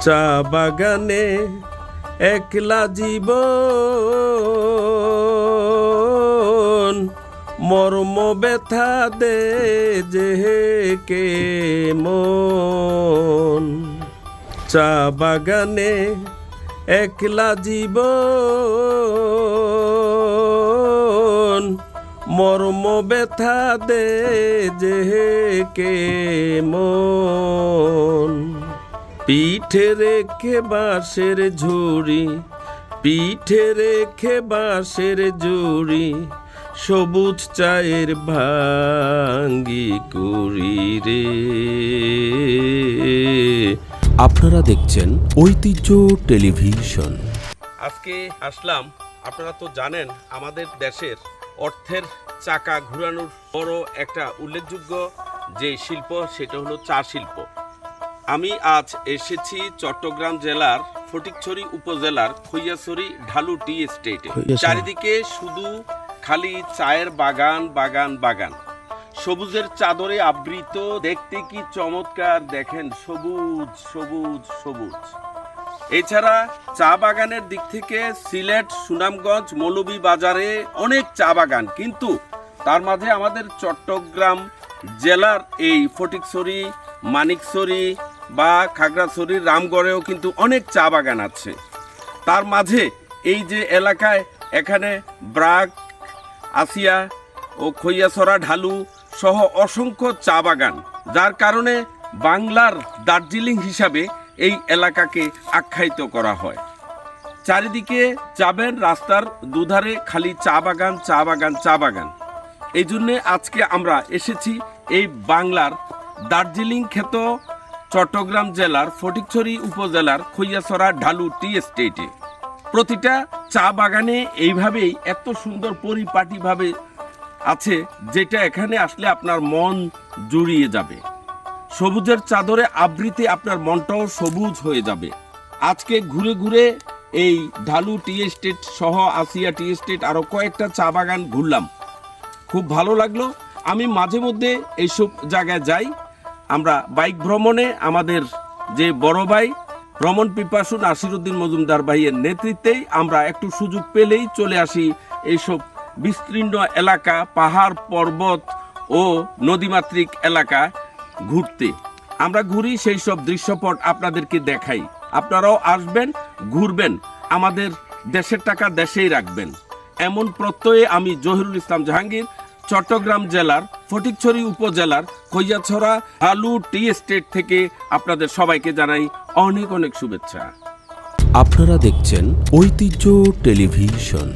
চা বাগানে একলা জীবন। মর্ম ব্যথা দে যে কে মন। চা বাগানে একলা জীবন। মর্ম ব্যথা দে যে কে মন। পিঠে রেখে বাঁশের ঝুড়ি পিঠে রেখে বাঁশের ঝুড়ি সবুজ চায়ের ভাঙ্গি কুড়ি রে। আপনারা দেখছেন ঐতিহ্য টেলিভিশন। আজকে আসলাম আপনারা তো জানেন আমাদের দেশের অর্থের চাকা ঘোরানোর বড় একটা উল্লেখযোগ্য যে শিল্প সেটা হলো চা শিল্প। আমি আজ এসেছি চট্টগ্রাম জেলার ফটিকছড়ি উপজেলার খৈয়াছড়ি ঢালু টি এস্টেটে। চারিদিকে শুধু খালি চায়ের বাগান বাগান বাগান। সবুজের চাদরে আবৃত দেখতে কি চমৎকার দেখেন সবুজ সবুজ সবুজ। এছাড়া চা বাগানের দিক থেকে সিলেট সুনামগঞ্জ মৌলভী বাজারে অনেক চা বাগান কিন্তু তার মাঝে আমাদের চট্টগ্রাম জেলার এই ফটিকছড়ি মানিকছড়ি বা খাগড়াছড়ির রামগড়েও কিন্তু অনেক চা বাগান আছে। তার মাঝে এই যে এলাকায় এখানে ব্রাক আসিয়া ও খৈয়াছড়া ঢালু সহ অসংখ্য চা বাগান, যার কারণে বাংলার দার্জিলিং হিসাবে এই এলাকাকে আখ্যায়িত করা হয়। চারিদিকে যাবেন রাস্তার দুধারে খালি চা বাগান চা বাগান চা বাগান। এই জন্যে আজকে আমরা এসেছি এই বাংলার দার্জিলিং খ্যাত চট্টগ্রাম জেলার ফটিকছড়ি উপজেলার খৈয়াছড়া ঢালু টি এস্টেটে প্রতিটা চা বাগানে এইভাবেই এত সুন্দর পরিপাটিভাবে আছে, যেটা এখানে আসলে আপনার মন জুড়িয়ে যাবে। সবুজের চাদরে আবৃতে আপনার মনটাও সবুজ হয়ে যাবে। আজকে ঘুরে ঘুরে এই ঢালু টি এস্টেট সহ আসিয়া টি এস্টেট আরও কয়েকটা চা বাগান ঘুরলাম। খুব ভালো লাগল। আমি মাঝে মধ্যে এইসব জায়গায় যাই। আমরা বাইক ভ্রমণে আমাদের যে বড় ভাই ভ্রমণ পিপাসু নাসিরুদ্দিন মজুমদার ভাইয়ের নেতৃত্বেই আমরা একটু সুযোগ পেলেই চলে আসি এইসব বিস্তীর্ণ এলাকা, পাহাড়, পর্বত ও নদীমাতৃক এলাকা ঘুরতে। আমরা ঘুরি সেই সব দৃশ্যপট আপনাদেরকে দেখাই। আপনারাও আসবেন, ঘুরবেন, আমাদের দেশের টাকা দেশেই রাখবেন। এমন প্রত্যয়ে আমি জহিরুল ইসলাম জাহাঙ্গীর, চট্টগ্রাম জেলার ফটিকছড়ি উপজেলার খৈয়াছড়া আলু টি এস্টেট থেকে আপনাদের সবাইকে জানাই অনেক অনেক শুভেচ্ছা। আপনারা দেখছেন ঐতিহ্য টেলিভিশন।